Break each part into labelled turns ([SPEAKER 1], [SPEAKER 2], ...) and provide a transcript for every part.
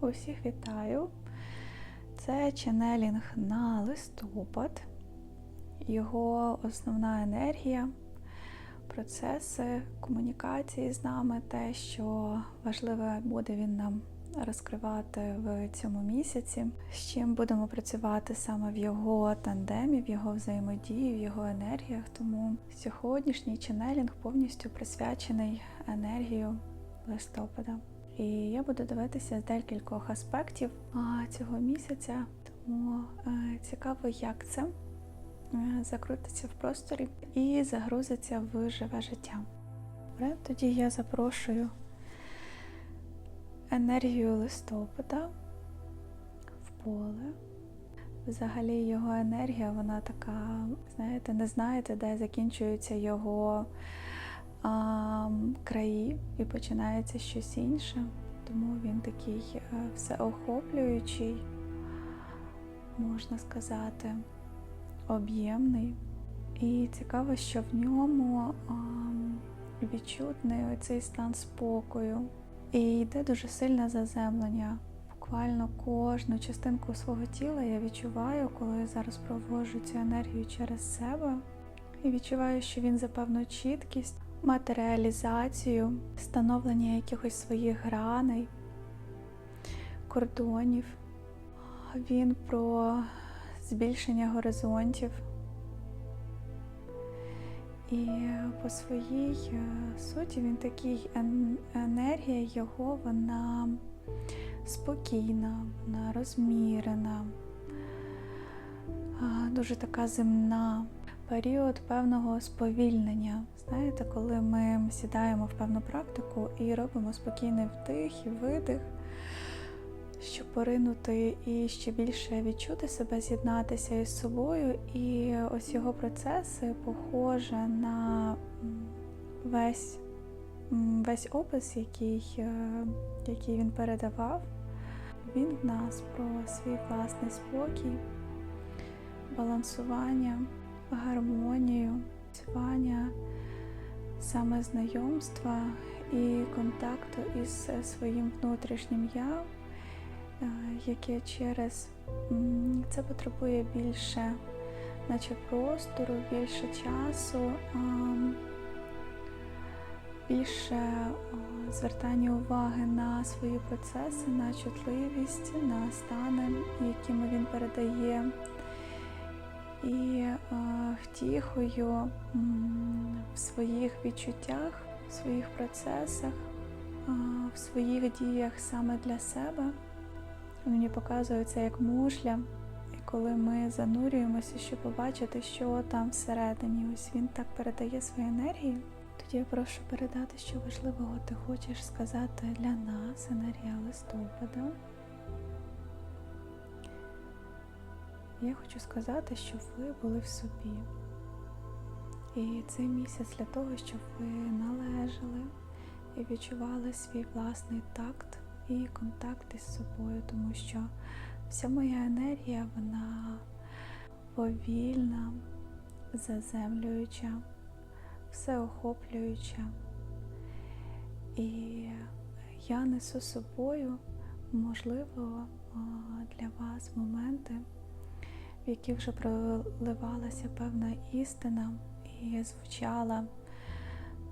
[SPEAKER 1] Усіх вітаю. Це ченелінг на листопад. Його основна енергія, процеси комунікації з нами, те, що важливе буде він нам розкривати в цьому місяці, з чим будемо працювати саме в його тандемі, в його взаємодії, в його енергіях. Тому сьогоднішній ченелінг повністю присвячений енергію листопада. І я буду дивитися з декількох аспектів цього місяця, тому е, цікаво, як це е, закрутиться в просторі і загрузиться в живе життя. Добре, тоді я запрошую енергію листопада в поле. Взагалі його енергія, вона така, знаєте, не знаєте, де закінчується його а, краї і починається щось інше. Тому він такий е, всеохоплюючий, можна сказати, об'ємний. І цікаво, що в ньому а, відчутний оцей стан спокою. І йде дуже сильне заземлення. Буквально кожну частинку свого тіла я відчуваю, коли я зараз проводжу цю енергію через себе. І відчуваю, що він за певну чіткість, матеріалізацію, встановлення якихось своїх граней, кордонів. Він про збільшення горизонтів. І по своїй е, суті він такий енергія його, вона спокійна, вона розмірена, дуже така земна. Період певного сповільнення. Знаєте, коли ми сідаємо в певну практику і робимо спокійний вдих і видих, щоб поринути і ще більше відчути себе, з'єднатися із собою. І ось його процеси похоже на весь весь опис, який, е, який він передавав. Він в нас про свій власний спокій, балансування, гармонію, працювання, саме знайомства і контакту із своїм внутрішнім я. Е, яке через це потребує більше, наче простору, більше часу, більше звертання уваги на свої процеси, на чутливість, на стани, якими він передає, і втіхою в своїх відчуттях, в своїх процесах, в своїх діях саме для себе. Мені показується як мушля, і коли ми занурюємося, щоб побачити, що там всередині, ось він так передає свою енергію. Тоді я прошу передати, що важливого ти хочеш сказати для нас, енергія листопада. Я хочу сказати, щоб ви були в собі. І цей місяць для того, щоб ви належали і відчували свій власний такт і контакт із собою, тому що вся моя енергія, вона повільна, заземлююча, всеохоплююча. І я несу собою, можливо, для вас моменти, в яких вже проливалася певна істина і звучала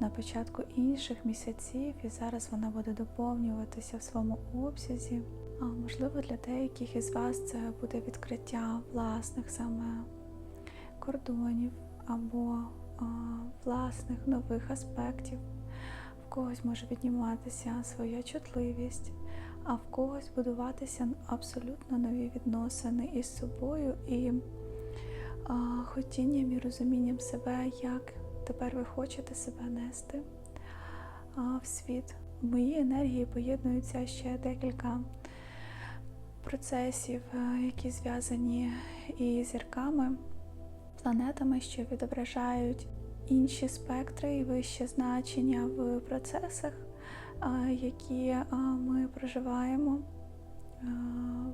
[SPEAKER 1] на початку інших місяців, і зараз вона буде доповнюватися в своєму обсязі. А можливо, для деяких із вас це буде відкриття власних саме кордонів або а, власних нових аспектів. В когось може підніматися своя чутливість, а в когось будуватися абсолютно нові відносини із собою і а, хотінням і розумінням себе як тепер ви хочете себе нести в світ. В моїй енергії поєднуються ще декілька процесів, е, які зв'язані із зірками, планетами, що відображають інші спектри і вище значення в процесах, які ми проживаємо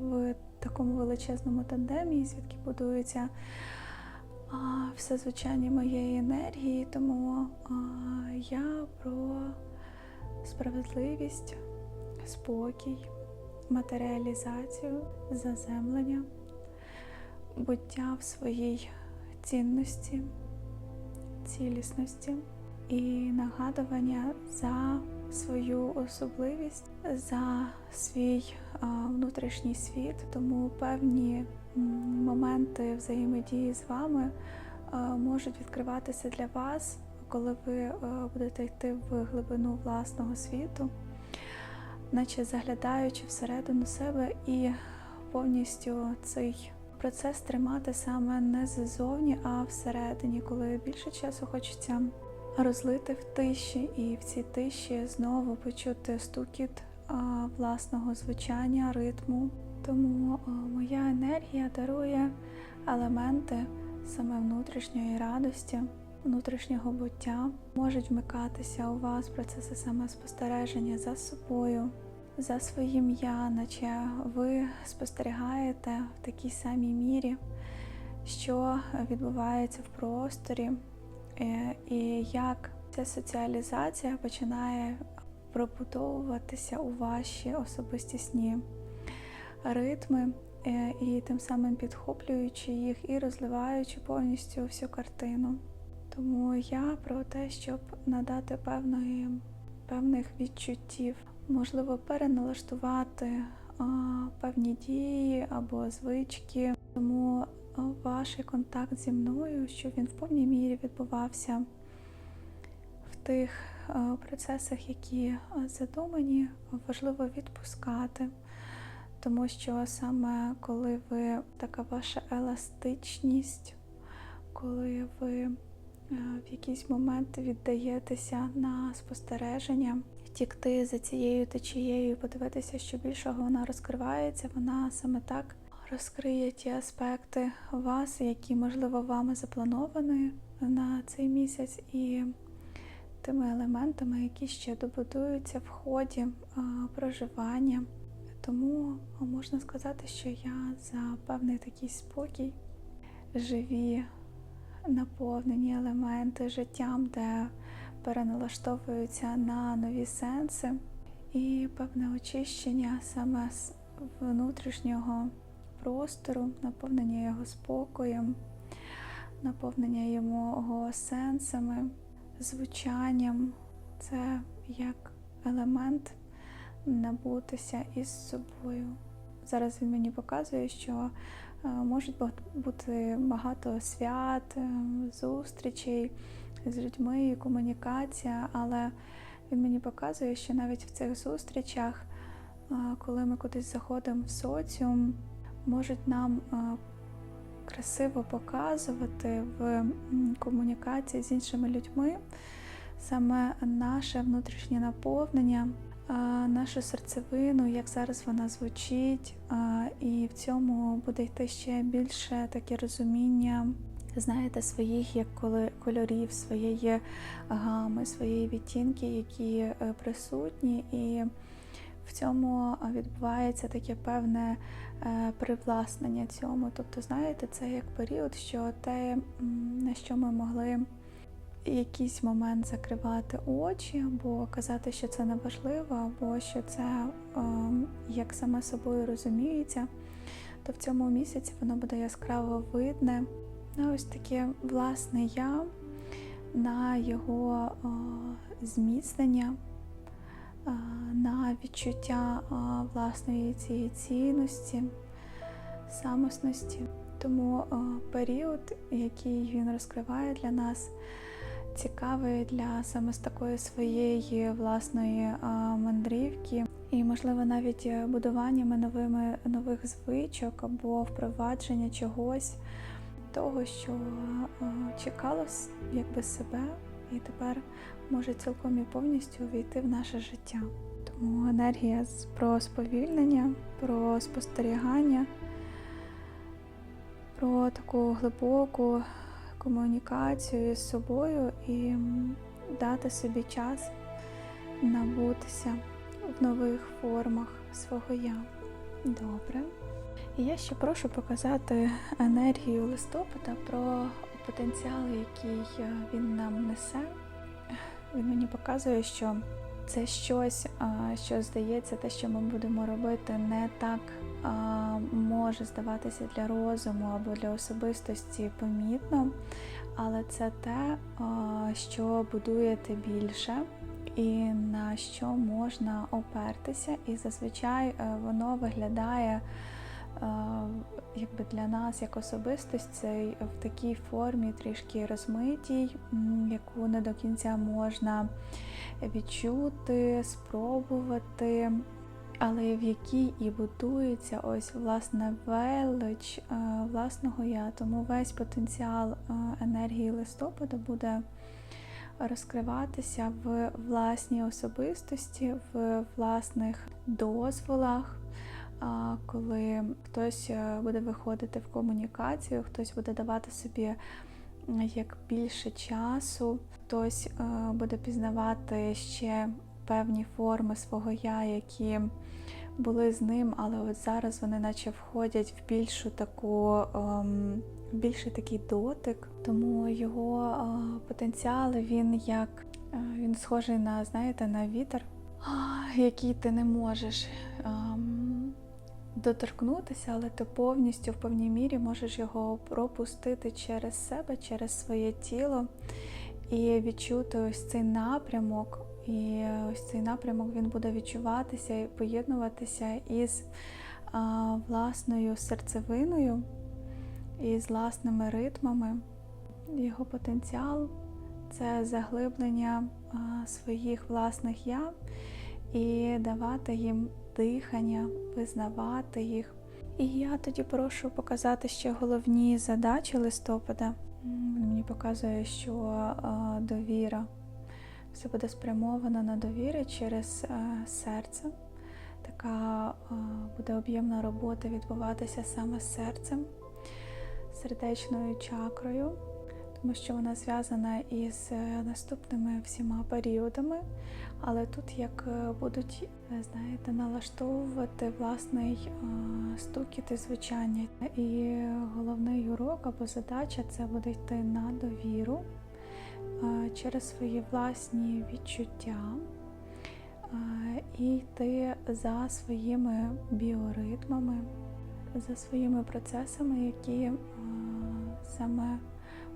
[SPEAKER 1] в такому величезному тандемі, звідки будується все звучання моєї енергії, тому я про справедливість, спокій, матеріалізацію, заземлення, буття в своїй цінності, цілісності і нагадування за свою особливість, за свій внутрішній світ. Тому певні моменти взаємодії з вами можуть відкриватися для вас, коли ви будете йти в глибину власного світу, наче заглядаючи всередину себе і повністю цей процес тримати саме не ззовні, а всередині, коли більше часу хочеться розлити в тиші, і в цій тиші знову почути стукіт власного звучання, ритму. Тому моя енергія дарує елементи саме внутрішньої радості, внутрішнього буття. Можуть вмикатися у вас процеси самоспостереження за собою, за своїм я, наче ви спостерігаєте в такій самій мірі, що відбувається в просторі, і як ця соціалізація починає пробудовуватися у ваші особистісні ритми, е, і тим самим підхоплюючи їх і розливаючи повністю всю картину. Тому я про те, щоб надати певної, певних відчуттів, можливо, переналаштувати а, певні дії або звички. Тому ваш контакт зі мною, щоб він в повній мірі відбувався в тих е, процесах, які е, задумані, важливо відпускати. Тому що саме коли ви така ваша еластичність, коли ви е, в якийсь момент віддаєтеся на спостереження, втікти за цією течією, подивитися, що більшого вона розкривається, вона саме так розкриє ті аспекти вас, які, можливо, вами заплановані на цей місяць, і тими елементами, які ще добудуються в ході проживання. Тому можна сказати, що я за певний такий спокій, живі, наповнені елементи життям, де переналаштовуються на нові сенси, і певне очищення саме з внутрішнього простору, наповнення його спокоєм, наповнення його сенсами, звучанням. Це як елемент набутися із собою. Зараз він мені показує, що е, можуть бути багато свят, е, зустрічей з людьми, комунікація, але він мені показує, що навіть в цих зустрічах, е, коли ми кудись заходимо в соціум, можуть нам красиво показувати в комунікації з іншими людьми саме наше внутрішнє наповнення, нашу серцевину, як зараз вона звучить, і в цьому буде йти ще більше таке розуміння. Знаєте, своїх як кольорів, своєї гами, своєї відтінки, які е, присутні, і в цьому відбувається таке певне е, привласнення цьому. Тобто, знаєте, це як період, що те, на що ми могли якийсь момент закривати очі, або казати, що це не важливо, або що це ем, як саме собою розуміється, то в цьому місяці воно буде яскраво видне. На ось таке власне я, на його зміцнення на відчуття власної цієї цінності, самосності. Тому період, який він розкриває для нас, цікавий для саме з такої своєї власної мандрівки, і, можливо, навіть будуваннями новими нових звичок або впровадження чогось того, що чекалось якби себе, і тепер може цілком і повністю увійти в наше життя. Тому енергія про сповільнення, про спостерігання, про таку глибоку комунікацію з собою і дати собі час набутися в нових формах свого я. Добре. І я ще прошу показати енергію листопада про потенціал, який він нам несе. Він мені показує, що це щось, що здається, те, що ми будемо робити, не так може здаватися для розуму або для особистості помітно, але це те, що будуєте більше. І на що можна опертися, і зазвичай е, воно виглядає е, якби для нас як особистостей в такій формі трішки розмитій, яку не до кінця можна відчути, спробувати, але в якій і будується ось власне велич власного я. Тому весь потенціал енергії листопада буде розкриватися в власній особистості, в власних дозволах. Коли хтось е, буде виходити в комунікацію, хтось буде давати собі як більше часу, хтось е, буде пізнавати ще певні форми свого я, які були з ним, але от зараз вони наче входять в більшу таку, ем, більший такий дотик, тому його е, потенціал він як він схожий на, знаєте, на вітер, який ти не можеш. Доторкнутися, але ти повністю в повній мірі можеш його пропустити через себе, через своє тіло і відчути ось цей напрямок. І ось цей напрямок він буде відчуватися і поєднуватися із а, власною серцевиною і з власними ритмами. Його потенціал це заглиблення а, своїх власних я і давати їм дихання, визнавати їх. І я тоді прошу показати ще головні задачі листопада. Він мені показує, що довіра все буде спрямовано на довірі через серце. Така буде об'ємна робота відбуватися саме з серцем, сердечною чакрою, тому що вона зв'язана із е, наступними всіма періодами. Але тут як е, будуть, е, знаєте, налаштовувати власний стукіт і звучання. І головний урок або задача це буде йти на довіру через свої власні відчуття і йти за своїми біоритмами, за своїми процесами, які саме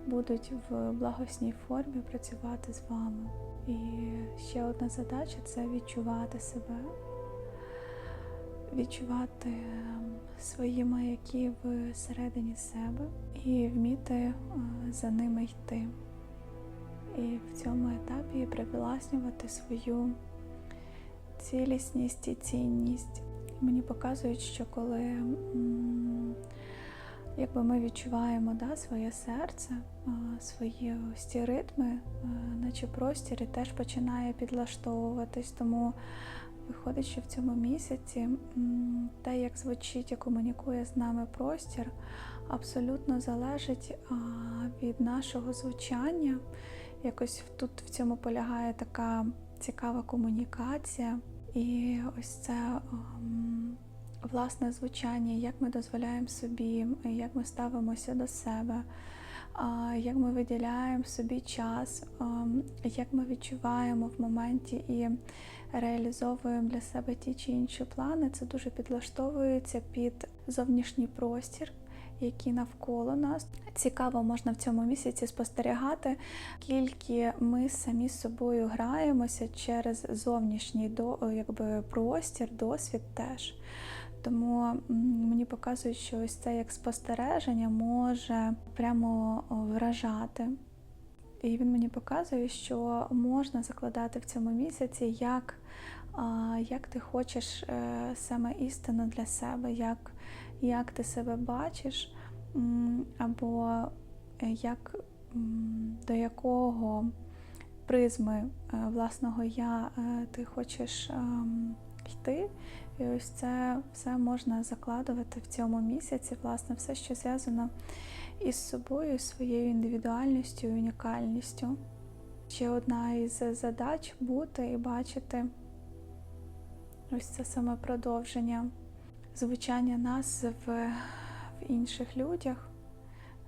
[SPEAKER 1] будуть в благосній формі працювати з вами. І ще одна задача це відчувати себе, відчувати ем, свої маяки всередині себе і вміти е, за ними йти. І в цьому етапі привласнювати свою цілісність і цінність. Мені показують, що коли якби ми відчуваємо да, своє серце, свої ось ці ритми, наче простір і теж починає підлаштовуватись. Тому виходить, що в цьому місяці те, як звучить і комунікує з нами простір, абсолютно залежить від нашого звучання. Якось тут в цьому полягає така цікава комунікація. І ось це власне звучання, як ми дозволяємо собі, як ми ставимося до себе, як ми виділяємо собі час, як ми відчуваємо в моменті і реалізовуємо для себе ті чи інші плани, це дуже підлаштовується під зовнішній простір. Які навколо нас цікаво можна в цьому місяці спостерігати, скільки ми самі з собою граємося через зовнішній якби, простір, досвід теж. Тому мені показують, що ось це як спостереження може прямо вражати. І він мені показує, що можна закладати в цьому місяці, як, як ти хочеш е, саме істину для себе, як, як ти себе бачиш, або е, як, до якого призми е, власного я ти хочеш ем, йти. І ось це все можна закладувати в цьому місяці, власне, все, що зв'язано із собою, своєю індивідуальністю унікальністю. Ще одна із задач бути і бачити ось це саме продовження звучання нас в, в інших людях.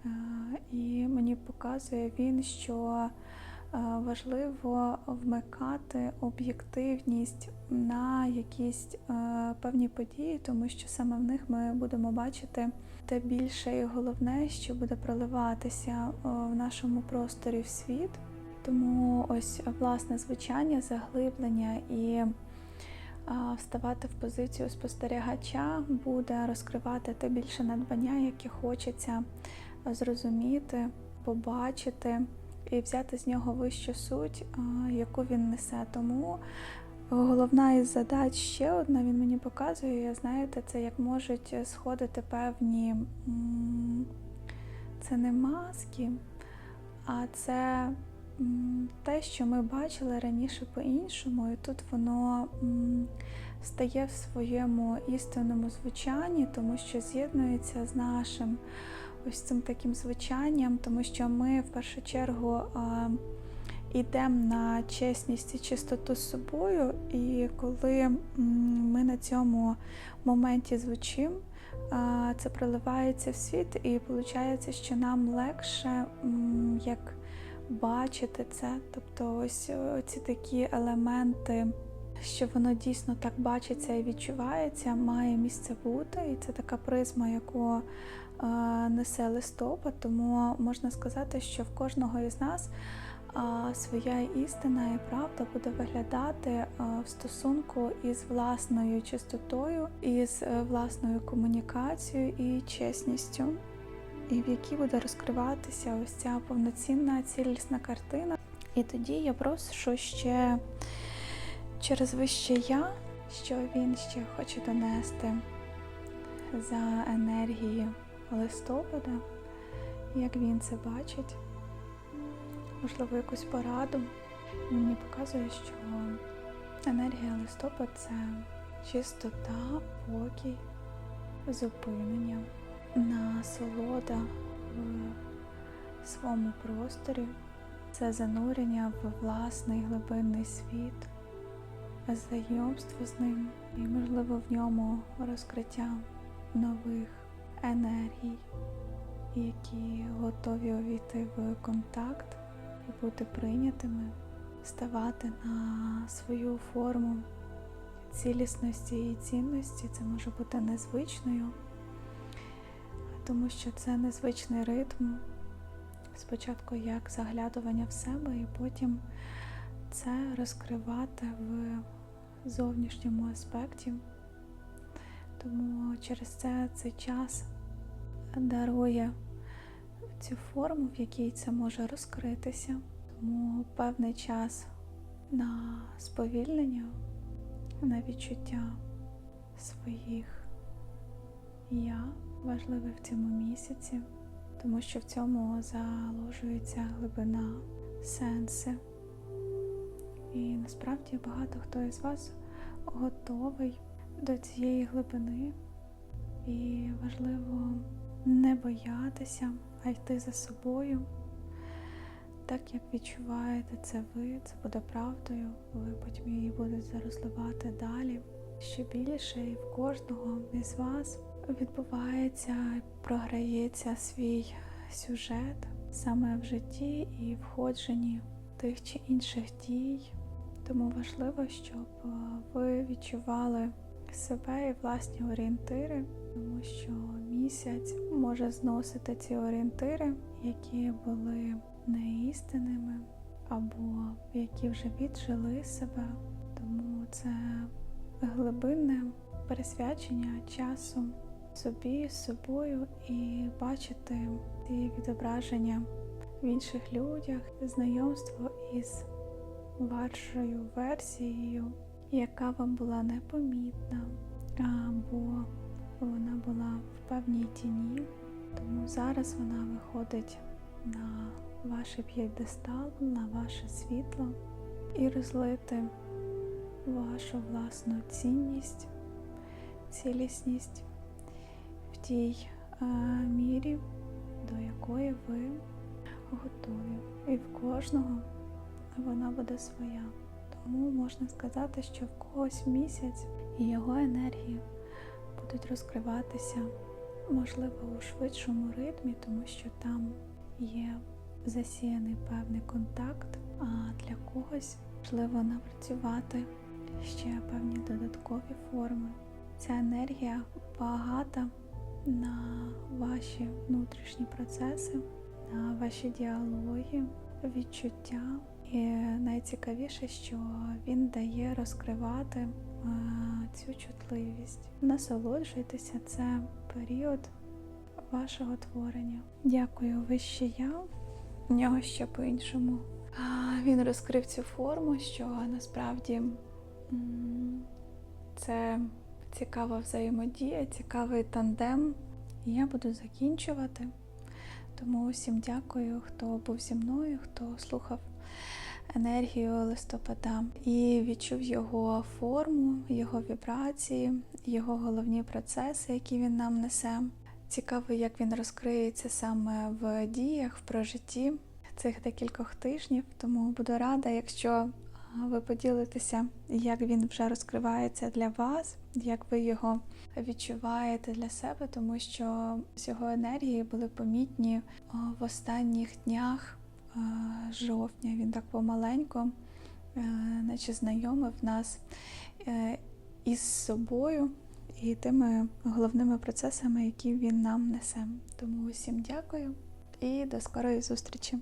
[SPEAKER 1] Е, І мені показує він, що важливо вмикати об'єктивність на якісь е, певні події, тому що саме в них ми будемо бачити те більше і головне, що буде проливатися е, в нашому просторі в світ. Тому ось власне звучання, заглиблення і вставати в позицію спостерігача буде розкривати те більше надбання, яке хочеться зрозуміти, побачити і взяти з нього вищу суть, яку він несе. Тому головна із задач ще одна, він мені показує, знаєте, це як можуть сходити певні це не маски, а це те, що ми бачили раніше по-іншому, і тут воно стає в своєму істинному звучанні, тому що з'єднується з нашим ось цим таким звучанням, тому що ми в першу чергу йдемо на чесність і чистоту з собою, і коли ми на цьому моменті звучимо, це проливається в світ, і виходить, що нам легше як бачити це. Тобто, ось ці такі елементи, що воно дійсно так бачиться і відчувається, має місце бути, і це така призма, яку е, несе листопад, тому можна сказати, що в кожного із нас а, своя істина і правда буде виглядати а, в стосунку із власною чистотою, із е, власною комунікацією і чесністю, і в якій буде розкриватися ось ця повноцінна цілісна картина. І тоді я прошу ще через вище я, що він ще хоче донести за енергії листопада, як він це бачить. Можливо, якусь пораду. Мені показує, що енергія листопад це чистота, покій, зупинення, насолода в своєму просторі, це занурення в власний глибинний світ, знайомство з ним і, можливо, в ньому розкриття нових енергій, які готові увійти в контакт і бути прийнятими, ставати на свою форму цілісності і цінності. Це може бути незвичною, тому що це незвичний ритм. Спочатку як заглядування в себе, і потім це розкривати в зовнішньому аспекті. Тому через це цей час дарує цю форму, в якій це може розкритися. Тому певний час на сповільнення, на відчуття своїх я важливе в цьому місяці, тому що в цьому заложується глибина, сенси. І насправді багато хто із вас готовий до цієї глибини, і важливо не боятися а йти за собою. Так як відчуваєте це ви, це буде правдою, ви потім її будете розливати далі. Ще більше і в кожного із вас відбувається, програється свій сюжет саме в житті і входженні тих чи інших дій. Тому важливо, щоб ви відчували себе і власні орієнтири тому що місяць може зносити ці орієнтири, які були неістинними, або які вже віджили себе. Тому це глибинне пересвячення часу собі, собою і бачити ці відображення в інших людях, знайомство із вашою версією, яка вам була непомітна, або вона була в певній тіні, тому зараз вона виходить на ваш п'єдестал, на ваше світло і розлити вашу власну цінність, цілісність в тій а, мірі, до якої ви готові. І в кожного вона буде своя. Тому можна сказати, що в когось місяць і його енергії будуть розкриватися, можливо, у швидшому ритмі, тому що там є засіяний певний контакт а для когось можливо напрацювати ще певні додаткові форми. Ця енергія багата на ваші внутрішні процеси, на ваші діалоги, відчуття. І найцікавіше, що він дає розкривати цю чутливість. Насолоджуйтеся, це період вашого творення. Дякую, вище я. В нього ще по-іншому. Він розкрив цю форму, що насправді це цікава взаємодія, цікавий тандем. Я буду закінчувати. Тому усім дякую, хто був зі мною, хто слухав енергію листопада і відчув його форму, його вібрації, його головні процеси, які він нам несе. Цікаво, як він розкриється саме в діях, в прожитті цих декількох тижнів. Тому буду рада, якщо ви поділитеся, як він вже розкривається для вас, як ви його відчуваєте для себе, тому що з його енергії були помітні в останніх днях жовтня. Він так помаленько, е, наче знайомив нас е, із собою і тими головними процесами, які він нам несе. Тому усім дякую і до скорої зустрічі!